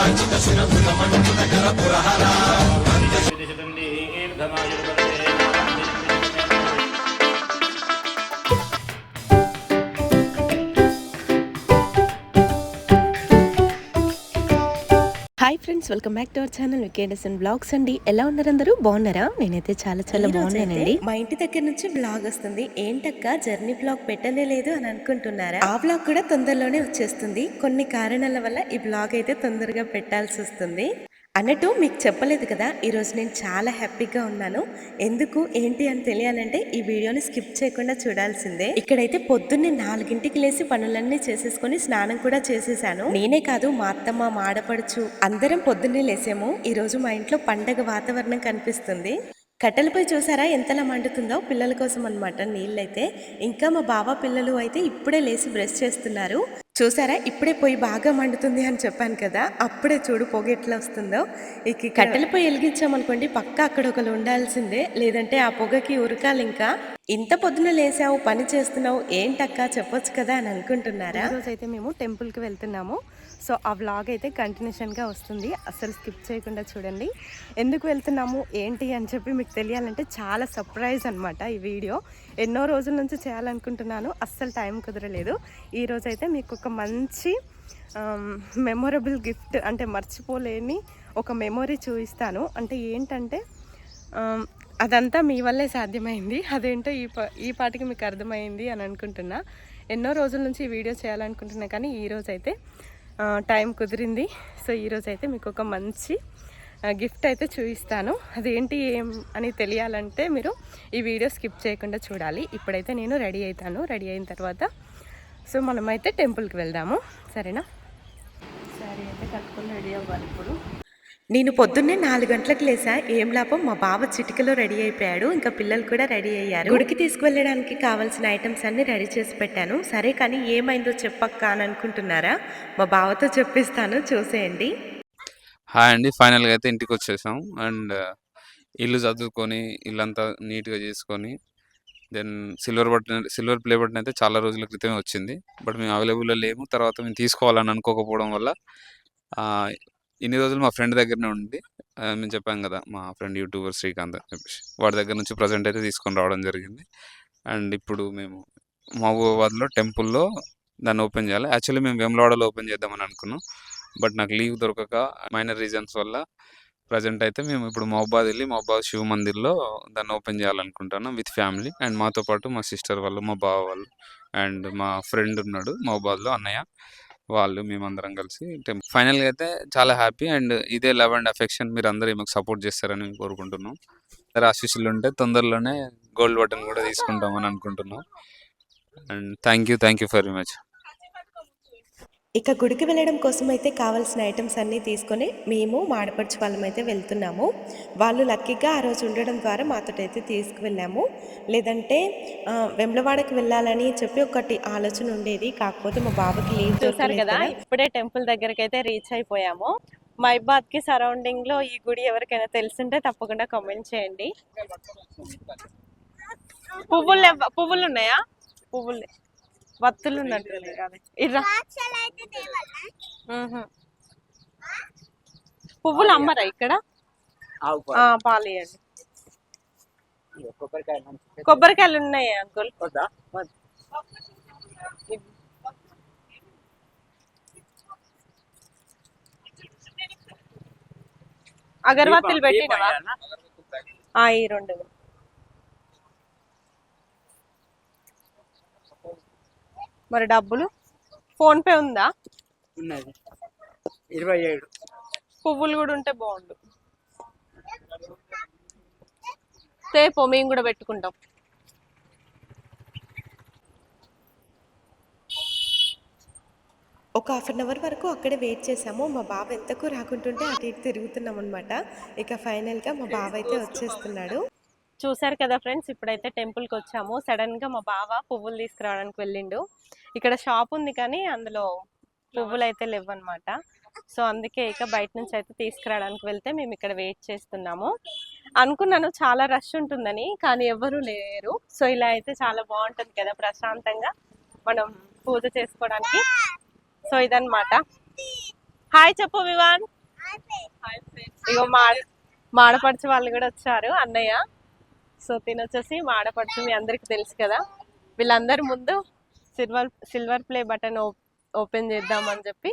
Hi friends welcome back to our channel వికేడసన్ blogs అండి ఎలా ఉన్నారు అందరూ? బాగున్నారా? నేనైతే చాలా చాలా బాగున్నానండి. మా ఇంటి దగ్గర నుంచి బ్లాగ్ వస్తుంది. ఏంటక్క జర్నీ బ్లాగ్ పెట్టనే లేదు అని అనుకుంటున్నారా? ఆ బ్లాగ్ కూడా తొందరలోనే వచ్చేస్తుంది. కొన్ని కారణాల వల్ల ఈ బ్లాగ్ అయితే తొందరగా పెట్టాల్సి వస్తుంది. అన్నట్టు మీకు చెప్పలేదు కదా ఈరోజు నేను చాలా హ్యాపీగా ఉన్నాను. ఎందుకు ఏంటి అని తెలియాలంటే ఈ వీడియోని స్కిప్ చేయకుండా చూడాల్సిందే. ఇక్కడైతే పొద్దున్నే నాలుగింటికి లేసి పనులన్నీ చేసేసుకొని స్నానం కూడా చేసేసాను. నేనే కాదు మా అత్తమ్మ మా ఆడపడుచు అందరం పొద్దున్నే లేసాము. ఈరోజు మా ఇంట్లో పండగ వాతావరణం కనిపిస్తుంది. కట్టెలపై చూసారా? ఎంతలా మండుతుందో పిల్లల కోసం అనమాట నీళ్ళైతే. ఇంకా మా బావ పిల్లలు అయితే ఇప్పుడే లేచి బ్రష్ చేస్తున్నారు. చూసారా? ఇప్పుడే పొయ్యి బాగా మండుతుంది అని చెప్పాను కదా? అప్పుడే చూడు పొగ ఎట్లా వస్తుందో. ఇక కట్టెల పొయ్యి వెలిగించామనుకోండి పక్క అక్కడ ఒకరు ఉండాల్సిందే. లేదంటే ఆ పొగకి ఉరకాలి ఇంకా. ఇంత పొద్దున లేసావు పని చేస్తున్నావు ఏంటక్క? చెప్పొచ్చు కదా అని అనుకుంటున్నారా? రోజు అయితే మేము టెంపుల్కి వెళ్తున్నాము. సో ఆ వ్లాగ్ అయితే కంటిన్యూషన్గా వస్తుంది. అసలు స్కిప్ చేయకుండా చూడండి. ఎందుకు వెళ్తున్నాము? ఏంటి అని చెప్పి మీకు తెలియాలంటే చాలా సర్ప్రైజ్ అనమాట ఈ వీడియో ఎన్నో రోజుల నుంచి చేయాలనుకుంటున్నాను. అస్సలు టైం కుదరలేదు. ఈరోజైతే అయితే మీకు ఒక మంచి um, మెమొరబుల్ గిఫ్ట్ అంటే మర్చిపోలేని ఒక మెమొరీ చూపిస్తాను. అంటే ఏంటంటే um, అదంతా మీ వల్లే సాధ్యమైంది. అదేంటో ఈ పా ఈ పాటికి మీకు అర్థమైంది అని అనుకుంటున్నా. ఎన్నో రోజుల నుంచి ఈ వీడియో చేయాలనుకుంటున్నా కానీ ఈ రోజైతే టైం కుదిరింది. సో ఈరోజు అయితే మీకు ఒక మంచి గిఫ్ట్ అయితే చూపిస్తాను. అదేంటి ఏం అని తెలియాలంటే మీరు ఈ వీడియో స్కిప్ చేయకుండా చూడాలి. ఇప్పుడైతే నేను రెడీ అవుతాను. రెడీ అయిన తర్వాత సో మనమైతే టెంపుల్కి వెళ్దాము. సరేనా? సరే అయితే కట్టుకుని రెడీ అవ్వాలి ఇప్పుడు. నేను పొద్దున్నే నాలుగు గంటలకు లేసా. ఏం లాభం? మా బావ చిటికలో రెడీ అయిపోయాడు. ఇంకా పిల్లలు కూడా రెడీ అయ్యారు. గుడికి తీసుకువెళ్ళడానికి కావాల్సిన ఐటమ్స్ అన్ని రెడీ చేసి పెట్టాను. సరే కానీ ఏమైందో చెప్పక్క అని అనుకుంటున్నారా? మా బావతో చెప్పిస్తాను. చూసేయండి. హాయ్ అండి. ఫైనల్గా అయితే ఇంటికి వచ్చేసాం. అండ్ ఇల్లు చదువుకొని ఇల్లంతా నీట్గా చేసుకొని then silver button silver play button అయితే చాలా రోజుల క్రితమే వచ్చింది. బట్ మేము అవైలబుల్లో లేము. తర్వాత మేము తీసుకోవాలని అనుకోకపోవడం వల్ల ఇన్ని రోజులు మా ఫ్రెండ్ దగ్గరనే ఉండి మేము చెప్పాం కదా మా ఫ్రెండ్ యూట్యూబర్ శ్రీకాంత్ అని చెప్పేసి. వాడి దగ్గర నుంచి ప్రజెంట్ అయితే తీసుకొని రావడం జరిగింది. అండ్ ఇప్పుడు మేము మహబూబాబాద్లో టెంపుల్లో దాన్ని ఓపెన్ చేయాలి. యాక్చువల్లీ మేము వేములవాడలో ఓపెన్ చేద్దామని అనుకున్నాం. బట్ నాకు లీవ్ దొరకక మైనర్ రీజన్స్ వల్ల ప్రజెంట్ అయితే మేము ఇప్పుడు మహబాద్ వెళ్ళి మహబాద్ శివ మందిర్లో దాన్ని ఓపెన్ చేయాలనుకుంటున్నాం విత్ ఫ్యామిలీ. అండ్ మాతో పాటు మా సిస్టర్ వాళ్ళు మా బావ వాళ్ళు అండ్ మా ఫ్రెండ్ ఉన్నాడు మహబాద్లో అన్నయ్య. వాళ్ళు మేమందరం కలిసి టెంపుల్ ఫైనల్గా అయితే చాలా హ్యాపీ అండ్ ఇదే లవ్ అండ్ అఫెక్షన్ మీరు అందరూ మాకు సపోర్ట్ చేస్తారని కోరుకుంటున్నాం. సరే ఆశీస్సులు ఉంటే తొందరలోనే గోల్డ్ బటన్ కూడా తీసుకుంటామని అనుకుంటున్నాం. And thank you thank you very much. ఇక గుడికి వెళ్ళడం కోసం అయితే కావాల్సిన ఐటమ్స్ అన్నీ తీసుకొని మేము మాడపడుచు వాళ్ళం అయితే వెళ్తున్నాము. వాళ్ళు లక్కీగా ఆ రోజు ఉండడం ద్వారా మాతో అయితే తీసుకువెళ్ళాము. లేదంటే ఆ, వెమ్లవాడకి వెళ్ళాలని చెప్పి ఒకటి ఆలోచన ఉండేది. కాకపోతే మా బాబుకి లీవ్ చూసారు కదా ఇప్పుడే టెంపుల్ దగ్గరికి అయితే రీచ్ అయిపోయాము. మైబాద్కి సరౌండింగ్లో ఈ గుడి ఎవరికైనా తెలుసుంటే తప్పకుండా కామెంట్ చేయండి. పువ్వులు పువ్వులు ఉన్నాయా పువ్వులు వత్తులు ఇర్రా. పువ్వులు అమ్మరా ఇక్కడ? ఆ, పాలు ఇవ్వండి కొబ్బరికాయలు ఉన్నాయి అంకుల్? అగరబత్తులు పెట్టినవా? ఈ రెండు. మరి డబ్బులు? ఫోన్ పే ఉందా? ఉన్నది. ఇరవై ఏడు. పువ్వులు కూడా ఉంటే బాగుండు. రేపు మేము కూడా పెట్టుకుంటాం. ఒక హాఫ్ అన్ అవర్ వరకు అక్కడే వెయిట్ చేసాము మా బావ ఎంతకు రాకుంటుంటే అటు ఇటు తిరుగుతున్నాం అనమాట ఇక ఫైనల్గా మా బావ అయితే వచ్చేస్తున్నాడు. చూసారు కదా ఫ్రెండ్స్ ఇప్పుడైతే టెంపుల్కి వచ్చాము. సడన్గా మా బావ పువ్వులు తీసుకురావడానికి వెళ్ళిండు. ఇక్కడ షాప్ ఉంది కానీ అందులో పువ్వులు అయితే లేవన్నమాట. సో అందుకే ఇక బయట నుంచి అయితే తీసుకురావడానికి వెళ్తే మేము ఇక్కడ వెయిట్ చేస్తున్నాము. అనుకున్నాను చాలా రష్ ఉంటుందని కానీ ఎవరు లేరు. సో ఇలా అయితే చాలా బాగుంటుంది కదా ప్రశాంతంగా మనం పూజ చేసుకోవడానికి. సో ఇదన్నమాట. హాయ్ చెప్పు వివాన్. ఇగో మాడ మాడపడుచు వాళ్ళు కూడా వచ్చారు అన్నయ్య. సో తినొచ్చేసి మాడపడుచు మీ అందరికి తెలుసు కదా. వీళ్ళందరి ముందు silver silver play button open చేద్దామని చెప్పి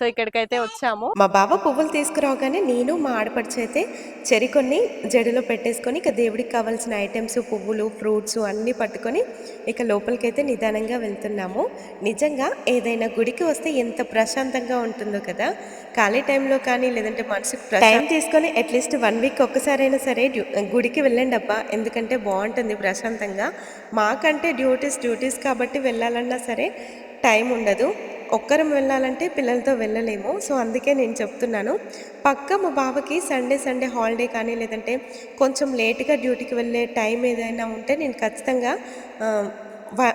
సో ఇక్కడికైతే వచ్చాము. మా బావ పువ్వులు తీసుకురాగానే నేను మా ఆడపడుచు అయితే చెరి కొన్ని జడిలో పెట్టేసుకొని ఇక దేవుడికి కావాల్సిన ఐటమ్స్ పువ్వులు ఫ్రూట్స్ అన్నీ పట్టుకొని ఇక లోపలికైతే నిదానంగా వెళ్తున్నాము. నిజంగా ఏదైనా గుడికి వస్తే ఎంత ప్రశాంతంగా ఉంటుందో కదా. ఖాళీ టైంలో కానీ లేదంటే మనసుకు టైం తీసుకొని అట్లీస్ట్ వన్ వీక్ ఒక్కసారైనా సరే డ్యూ- గుడికి వెళ్ళండి అబ్బా. ఎందుకంటే బాగుంటుంది ప్రశాంతంగా. మాకంటే డ్యూటీస్ డ్యూటీస్ కాబట్టి వెళ్ళాలన్నా సరే టైం ఉండదు. ఒక్కరం వెళ్ళాలంటే పిల్లలతో వెళ్ళలేము. సో అందుకే నేను చెప్తున్నాను. పక్క మా బావకి సండే సండే హాలిడే కానీ లేదంటే కొంచెం లేట్గా డ్యూటీకి వెళ్ళే టైం ఏదైనా ఉంటే నేను ఖచ్చితంగా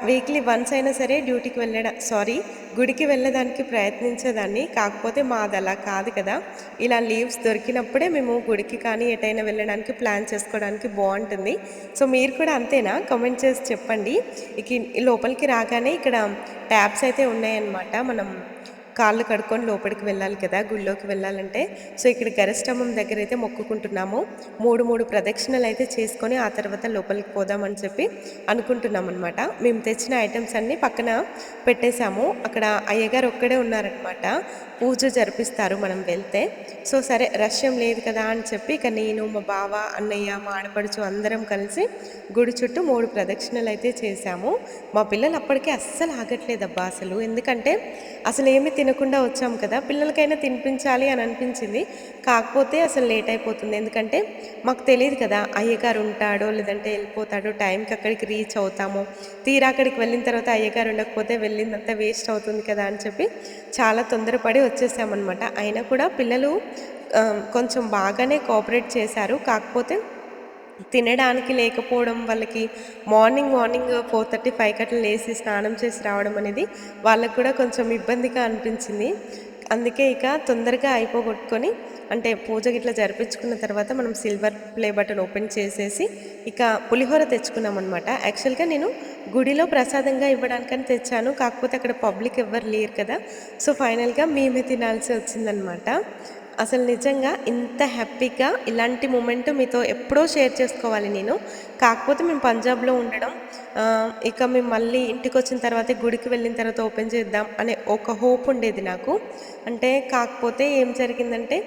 వీక్లీ వన్స్ అయినా సరే డ్యూటీకి వెళ్ళడం సారీ గుడికి వెళ్ళడానికి ప్రయత్నించేదాన్ని. కాకపోతే మాది అలా కాదు కదా. ఇలా లీవ్స్ దొరికినప్పుడే మేము గుడికి కానీ ఎటైనా వెళ్ళడానికి ప్లాన్ చేసుకోవడానికి బాగుంటుంది. సో మీరు కూడా అంతేనా? కమెంట్ చేసి చెప్పండి. ఇక లోపలికి రాగానే ఇక్కడ ట్యాబ్స్ అయితే ఉన్నాయన్నమాట. మనం కాళ్ళు కడుక్కొని లోపలికి వెళ్ళాలి కదా గుళ్ళోకి వెళ్ళాలంటే. సో ఇక్కడ గరిష్టమం దగ్గర అయితే మొక్కుకుంటున్నాము. మూడు మూడు ప్రదక్షిణలు అయితే చేసుకొని ఆ తర్వాత లోపలికి పోదామని చెప్పి అనుకుంటున్నాం అనమాట మేము తెచ్చిన ఐటమ్స్ అన్నీ పక్కన పెట్టేశాము. అక్కడ అయ్యగారు ఒక్కడే ఉన్నారనమాట పూజ జరిపిస్తారు మనం వెళ్తే. సో సరే రష్యం లేదు కదా అని చెప్పి ఇక నేను మా బావ అన్నయ్య మా ఆడపడుచు అందరం కలిసి గుడి చుట్టూ మూడు ప్రదక్షిణలు అయితే చేశాము. మా పిల్లలు అప్పటికే అస్సలు ఆగట్లేదబ్బా అసలు. ఎందుకంటే అసలు ఏమి తినకుండా వచ్చాం కదా పిల్లలకైనా తినిపించాలి అని అనిపించింది. కాకపోతే అసలు లేట్ అయిపోతుంది. ఎందుకంటే మాకు తెలియదు కదా అయ్యగారు ఉంటాడో లేదంటే వెళ్ళిపోతాడో టైంకి అక్కడికి రీచ్ అవుతాము తీరా అక్కడికి వెళ్ళిన తర్వాత అయ్యగారు ఉండకపోతే వెళ్ళిందంతా వేస్ట్ అవుతుంది కదా అని చెప్పి చాలా తొందరపడి వచ్చేసామన్నమాట. అయినా కూడా పిల్లలు కొంచెం బాగానే కోఆపరేట్ చేశారు. కాకపోతే తినడానికి లేకపోవడం వాళ్ళకి morning morning four thirty five అట్లా లేచి స్నానం చేసి రావడం అనేది వాళ్ళకు కూడా కొంచెం ఇబ్బందిగా అనిపించింది. అందుకే ఇక తొందరగా అయిపోగొట్టుకొని అంటే పూజ గిట్లా జరిపించుకున్న తర్వాత మనం సిల్వర్ ప్లే బటన్ ఓపెన్ చేసేసి ఇక పులిహోర తెచ్చుకున్నాం అనమాట యాక్చువల్గా నేను గుడిలో ప్రసాదంగా ఇవ్వడానికని తెచ్చాను. కాకపోతే అక్కడ పబ్లిక్ ఎవ్వరు లేరు కదా. సో ఫైనల్గా మేమే తినాల్సి వచ్చిందనమాట అసలు నిజంగా ఇంత హ్యాపీగా ఇలాంటి మూమెంట్ మీతో ఎప్పుడో షేర్ చేసుకోవాలి నేను. కాకపోతే మేము పంజాబ్లో ఉండడం ఇక మేము మళ్ళీ ఇంటికి వచ్చిన తర్వాత గుడికి వెళ్ళిన తర్వాత ఓపెన్ చేద్దాం అనే ఒక హోప్ ఉండేది నాకు. అంటే కాకపోతే ఏం జరిగిందంటే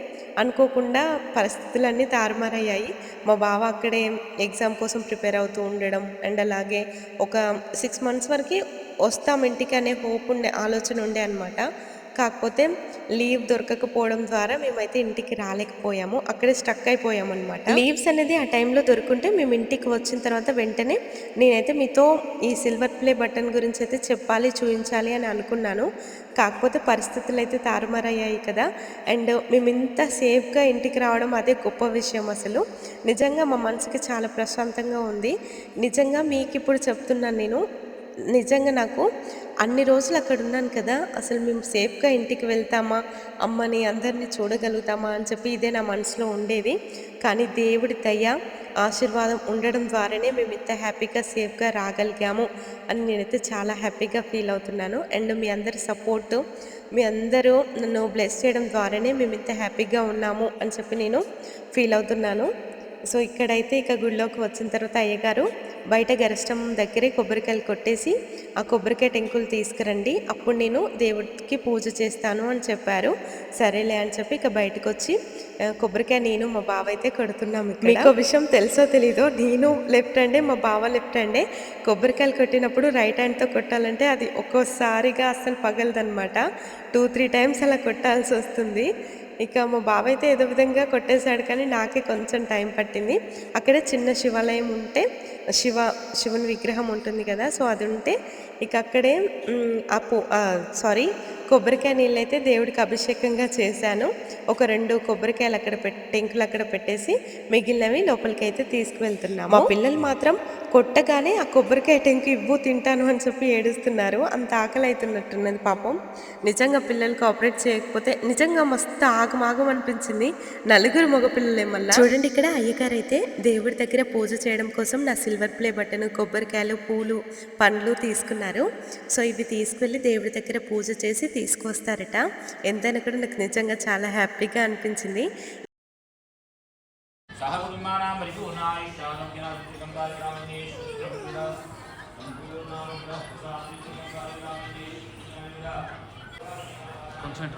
అనుకోకుండా పరిస్థితులన్నీ తారుమారయ్యాయి. మా బావ అక్కడే ఎగ్జామ్ కోసం ప్రిపేర్ అవుతూ ఉండడం అండ్ అలాగే ఒక సిక్స్ మంత్స్ వరకు వస్తాం ఇంటికి అనే హోప్ ఉండే ఆలోచన ఉండే అనమాట కాకపోతే లీవ్ దొరకకపోవడం ద్వారా మేమైతే ఇంటికి రాలేకపోయాము. అక్కడే స్టక్ అయిపోయాము అనమాట లీవ్స్ అనేది ఆ టైంలో దొరుకుంటే మేము ఇంటికి వచ్చిన తర్వాత వెంటనే నేనైతే మీతో ఈ సిల్వర్ ప్లే బటన్ గురించి అయితే చెప్పాలి చూపించాలి అని అనుకున్నాను. కాకపోతే పరిస్థితులు అయితే తారుమారయ్యాయి కదా. అండ్ మేము ఇంత సేఫ్గా ఇంటికి రావడం అదే గొప్ప విషయం అసలు. నిజంగా మా మనసుకి చాలా ప్రశాంతంగా ఉంది. నిజంగా మీకు ఇప్పుడు చెప్తున్నాను నేను నిజంగా నాకు అన్ని రోజులు అక్కడ ఉన్నాను కదా అసలు మేము సేఫ్గా ఇంటికి వెళ్తామా అమ్మని అందరినీ చూడగలుగుతామా అని చెప్పి ఇదే నా మనసులో ఉండేది. కానీ దేవుడి దయ ఆశీర్వాదం ఉండడం ద్వారానే మేము ఇంత హ్యాపీగా సేఫ్గా రాగలిగాము అని నేనైతే చాలా హ్యాపీగా ఫీల్ అవుతున్నాను. అండ్ మీ అందరి సపోర్టు మీ అందరూ నన్ను బ్లెస్ చేయడం ద్వారానే మేము ఇంత హ్యాపీగా ఉన్నాము అని చెప్పి నేను ఫీల్ అవుతున్నాను. సో ఇక్కడైతే ఇక గుళ్ళోకి వచ్చిన తర్వాత అయ్యగారు బయట గరిష్టం దగ్గరే కొబ్బరికాయలు కొట్టేసి ఆ కొబ్బరికాయ టెంకులు తీసుకురండి. అప్పుడు నేను దేవుడికి పూజ చేస్తాను అని చెప్పారు. సరేలే అని చెప్పి ఇక బయటకు వచ్చి కొబ్బరికాయ నేను మా బావ అయితే కొడుతున్నాము మీకు విషయం తెలుసో తెలీదో నేను లెఫ్ట్ హ్యాండే మా బావ లెఫ్ట్ హ్యాండే కొబ్బరికాయలు కొట్టినప్పుడు రైట్ హ్యాండ్తో కొట్టాలంటే అది ఒక్కోసారిగా అస్సలు పగలదనమాట టూ త్రీ టైమ్స్ అలా కొట్టాల్సి వస్తుంది. ఇక మా బావ అయితే ఏదో విధంగా కొట్టేశాడు కానీ నాకే కొంచెం టైం పట్టింది. అక్కడే చిన్న శివాలయం ఉంటే శివ శివుని విగ్రహం ఉంటుంది కదా సో అది ఉంటే ఇక అక్కడే ఆ పూ సారీ కొబ్బరికాయ నీళ్ళు అయితే దేవుడికి అభిషేకంగా చేశాను. ఒక రెండు కొబ్బరికాయలు అక్కడ పెట్టి టెంకులు అక్కడ పెట్టేసి మిగిలినవి లోపలికి అయితే తీసుకువెళ్తున్నాము. మా పిల్లలు మాత్రం కొట్టగానే ఆ కొబ్బరికాయ టెంకు ఇవ్వు తింటాను అని చెప్పి ఏడుస్తున్నారు. అంత ఆకలి అవుతున్నట్టున్నది పాపం. నిజంగా పిల్లలు కోఆపరేట్ చేయకపోతే నిజంగా మస్తు ఆగమాగం అనిపించింది. నలుగురు మగపిల్లలే మళ్ళీ చూడండి ఇక్కడ అయ్యగారు అయితే దేవుడి దగ్గర పూజ చేయడం కోసం నా సిల్వర్ ప్లే బటన్ కొబ్బరికాయలు పూలు పండ్లు తీసుకున్నారు. సో ఇవి తీసుకువెళ్ళి దేవుడి దగ్గర పూజ చేసి తీసుకువస్తారట. ఎంతైనా కూడా నాకు నిజంగా చాలా హ్యాపీగా అనిపించింది. కొంచెం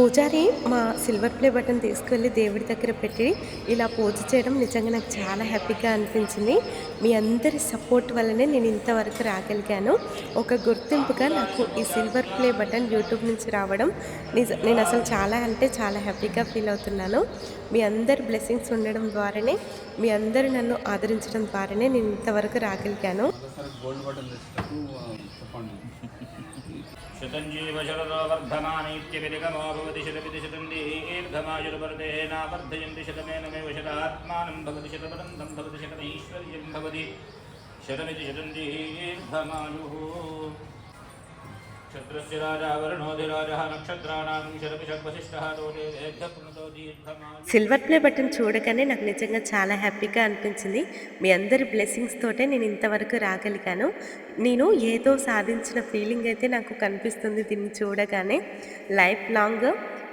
పూజారి మా సిల్వర్ ప్లే బటన్ తీసుకెళ్ళి దేవుడి దగ్గర పెట్టి ఇలా పూజ చేయడం నిజంగా నాకు చాలా హ్యాపీగా అనిపించింది. మీ అందరి సపోర్ట్ వల్లనే నేను ఇంతవరకు రాగలిగాను. ఒక గుర్తింపుగా నాకు ఈ సిల్వర్ ప్లే బటన్ యూట్యూబ్ నుంచి రావడం నిజ నేను అసలు చాలా అంటే చాలా హ్యాపీగా ఫీల్ అవుతున్నాను. మీ అందరి బ్లెస్సింగ్స్ ఉండడం ద్వారానే మీ అందరూ నన్ను ఆదరించడం ద్వారానే నేను ఇంతవరకు రాగలిగాను. शतञ्जीवशरवर्धमानैत्यभिनिगमो भवति शतपितिशतन्दीर्घमायुर्वर्धेनावर्धयन्ति शतमेन मे शतात्मानं भवति शतपदन्तं भवति शतमैश्वर्यं भवति शतमिति शतन्दीर्घमायुः సిల్వర్ ప్లే బటన్ చూడగానే నాకు నిజంగా చాలా హ్యాపీగా అనిపించింది. మీ అందరి బ్లెస్సింగ్స్ తోటే నేను ఇంతవరకు రాగలిగాను. నేను ఏదో సాధించిన ఫీలింగ్ అయితే నాకు కనిపిస్తుంది దీన్ని చూడగానే. లైఫ్ లాంగ్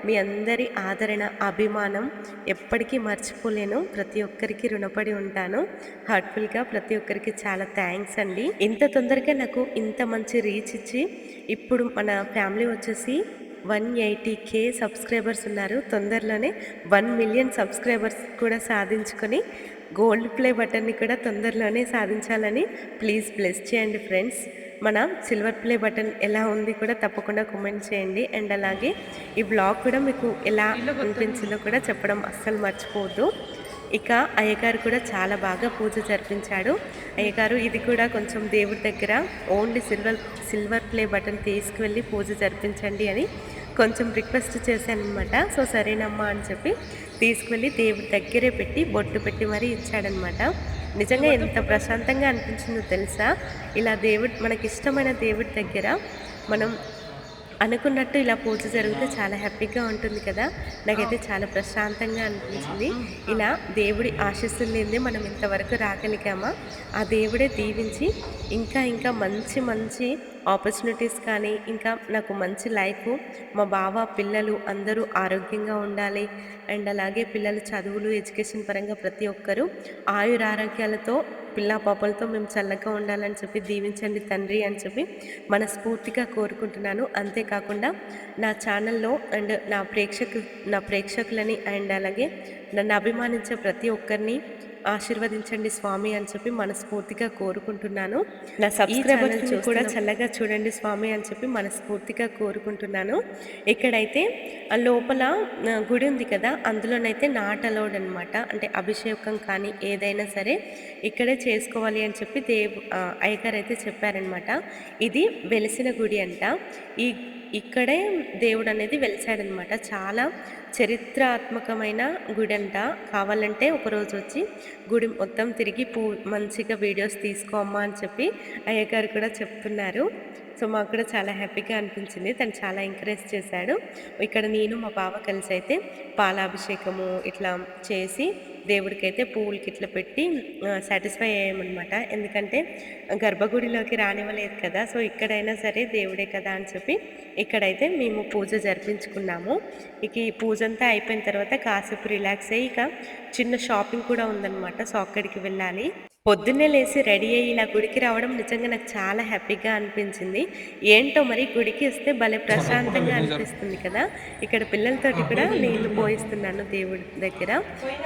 మీ అందరి ఆదరణ అభిమానం ఎప్పటికీ మర్చిపోలేను. ప్రతి ఒక్కరికి రుణపడి ఉంటాను. హార్ట్ఫుల్గా ప్రతి ఒక్కరికి చాలా థ్యాంక్స్ అండి. ఇంత తొందరగా నాకు ఇంత మంచి రీచ్ ఇచ్చి ఇప్పుడు మన ఫ్యామిలీ వచ్చేసి వన్ ఎయిటీ కే సబ్స్క్రైబర్స్ ఉన్నారు. తొందరలోనే వన్ మిలియన్ సబ్స్క్రైబర్స్ కూడా సాధించుకొని గోల్డ్ ప్లే బటన్ని కూడా తొందరలోనే సాధించాలని ప్లీజ్ బ్లెస్ చేయండి ఫ్రెండ్స్ మన సిల్వర్ ప్లే బటన్ ఎలా ఉంది కూడా తప్పకుండా కామెంట్ చేయండి. అండ్ అలాగే ఈ బ్లాగ్ కూడా మీకు ఎలా అనిపించిందో కూడా చెప్పడం అస్సలు మర్చిపోవద్దు. ఇక అయ్యగారు కూడా చాలా బాగా పూజ జరిపించాడు. అయ్యగారు ఇది కూడా కొంచెం దేవుడి దగ్గర only silver silver play button తీసుకువెళ్ళి పూజ జరిపించండి అని కొంచెం రిక్వెస్ట్ చేశాను అనమాట సో సరేనమ్మా అని చెప్పి తీసుకువెళ్ళి దేవుడి దగ్గరే పెట్టి బొట్టు పెట్టి మరీ ఇచ్చాడనమాట నిజంగా ఎంత ప్రశాంతంగా అనిపించిందో తెలుసా? ఇలా దేవుడి మనకి ఇష్టమైన దేవుడి దగ్గర మనం అనుకున్నట్టు ఇలా పూజ జరిగితే చాలా హ్యాపీగా ఉంటుంది కదా? నాకైతే చాలా ప్రశాంతంగా అనిపించింది. ఇలా దేవుడి ఆశీస్సులు లేనిదే మనం ఇంతవరకు రాగలిగామా? ఆ దేవుడే దీవించి ఇంకా ఇంకా మంచి మంచి ఆపర్చునిటీస్ కానీ ఇంకా నాకు మంచి లైఫ్ మా బావ పిల్లలు అందరూ ఆరోగ్యంగా ఉండాలి. అండ్ అలాగే పిల్లల చదువులు ఎడ్యుకేషన్ పరంగా ప్రతి ఒక్కరూ ఆయురారోగ్యాలతో పిల్ల పాపలతో మేము చల్లగా ఉండాలని చెప్పి దీవించండి తండ్రి అని చెప్పి మనస్ఫూర్తిగా కోరుకుంటున్నాను. అంతేకాకుండా నా ఛానల్లో అండ్ నా ప్రేక్షకు నా ప్రేక్షకులని అండ్ అలాగే నన్ను అభిమానించే ప్రతి ఒక్కరిని ఆశీర్వదించండి స్వామి అని చెప్పి మనస్ఫూర్తిగా కోరుకుంటున్నాను. నా సబ్స్క్రైబర్స్ కూడా చల్లగా చూడండి స్వామి అని చెప్పి మనస్ఫూర్తిగా కోరుకుంటున్నాను. ఇక్కడైతే ఆ లోపల గుడి ఉంది కదా అందులోనైతే నాట్ అలౌడ్ అనమాట అంటే అభిషేకం కానీ ఏదైనా సరే ఇక్కడే చేసుకోవాలి అని చెప్పి దేవ్ అయ్యగారు అయితే చెప్పారనమాట ఇది వెలిసిన గుడి అంట. ఈ ఇక్కడే దేవుడు అనేది వెలిసాడనమాట. చాలా చరిత్రాత్మకమైన గుడి అంట కావాలంటే ఒకరోజు వచ్చి గుడి మొత్తం తిరిగి పూ మంచిగా వీడియోస్ తీసుకోమ్మా అని చెప్పి అయ్యగారు కూడా చెప్తున్నారు. సో మాకు కూడా చాలా హ్యాపీగా అనిపించింది. తను చాలా ఎంకరేజ్ చేశాడు. ఇక్కడ నేను మా బావ కలిసి అయితే పాలాభిషేకము ఇట్లా చేసి దేవుడికైతే పువ్వులకి ఇట్లా పెట్టి సాటిస్ఫై అయ్యామన్నమాట. ఎందుకంటే గర్భగుడిలోకి రానివ్వలేదు కదా సో ఇక్కడైనా సరే దేవుడే కదా అని చెప్పి ఇక్కడైతే మేము పూజ జరిపించుకున్నాము. ఇక ఈ పూజ అంతా అయిపోయిన తర్వాత కాసేపు రిలాక్స్ అయ్యి ఇక చిన్న షాపింగ్ కూడా ఉందన్నమాట సో అక్కడికి వెళ్ళాలి. పొద్దున్నే లేచి రెడీ అయ్యి ఇలా గుడికి రావడం నిజంగా నాకు చాలా హ్యాపీగా అనిపించింది. ఏంటో మరి గుడికి వస్తే భలే ప్రశాంతంగా అనిపిస్తుంది కదా. ఇక్కడ పిల్లలతోటి కూడా నీళ్ళు పోయిస్తున్నాను దేవుడి దగ్గర.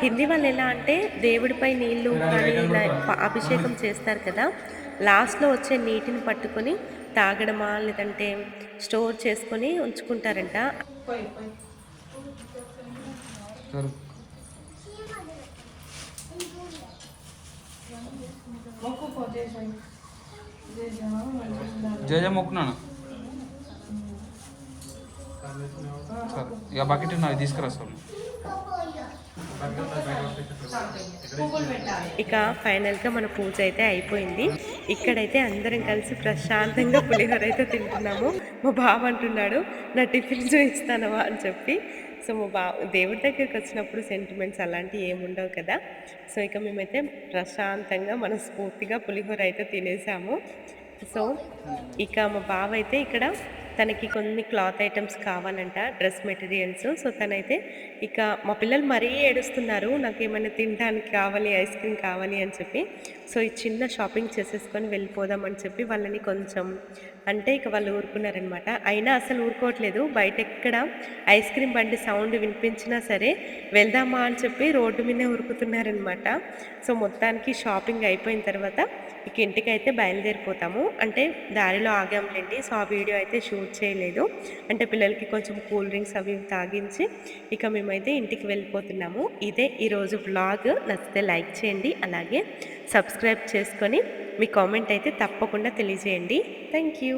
హిందీ వాళ్ళు ఎలా అంటే దేవుడిపై నీళ్ళు కానీ ఇలా అభిషేకం చేస్తారు కదా. లాస్ట్లో వచ్చే నీటిని పట్టుకొని తాగడమా లేదంటే స్టోర్ చేసుకొని ఉంచుకుంటారంట. జయ మొక్కున్నాను? సరే ఇక బకెట్ నాకు తీసుకురా సార్ ఇక ఫైనల్గా మన పూజ అయితే అయిపోయింది. ఇక్కడైతే అందరం కలిసి ప్రశాంతంగా పులిహోర అయితే తింటున్నాము. మా బావ అంటున్నాడు నా టిఫిన్ చూపిస్తానవా? అని చెప్పి. సో మా బా దేవుడి దగ్గరికి వచ్చినప్పుడు సెంటిమెంట్స్ అలాంటివి ఏముండవు కదా. సో ఇక మేమైతే ప్రశాంతంగా మనస్ఫూర్తిగా పులిహోర అయితే తినేసాము. సో ఇక మా బావ అయితే ఇక్కడ తనకి కొన్ని క్లాత్ ఐటమ్స్ కావాలంట డ్రెస్ మెటీరియల్స్. సో తనైతే ఇక మా పిల్లలు మరీ ఏడుస్తున్నారు నాకు ఏమైనా తినడానికి కావాలి ఐస్ క్రీమ్ కావాలి అని చెప్పి. సో ఈ చిన్న షాపింగ్ చేసేసుకొని వెళ్ళిపోదాం అని చెప్పి వాళ్ళని కొంచెం అంటే ఇక వాళ్ళు ఊరుకున్నారనమాట. అయినా అసలు ఊరుకోవట్లేదు. బయట ఎక్కడ ఐస్ క్రీమ్ బండి సౌండ్ వినిపించినా సరే వెళ్దామా అని చెప్పి రోడ్డు మీదే ఊరుకుతున్నారనమాట. సో మొత్తానికి షాపింగ్ అయిపోయిన తర్వాత ఇక ఇంటికి అయితే బయలుదేరిపోతాము. అంటే దారిలో ఆగాంలేండి సో ఆ వీడియో అయితే షూట్ చేయలేదు. అంటే పిల్లలకి కొంచెం కూల్ డ్రింక్స్ అవి తాగించి ఇక మేము మేమైతే ఇంటికి వెళ్ళిపోతున్నాము. ఇదే ఈరోజు బ్లాగ్ నచ్చితే లైక్ చేయండి. అలాగే సబ్స్క్రైబ్ చేసుకొని మీ కామెంట్ అయితే తప్పకుండా తెలియజేయండి. Thank you.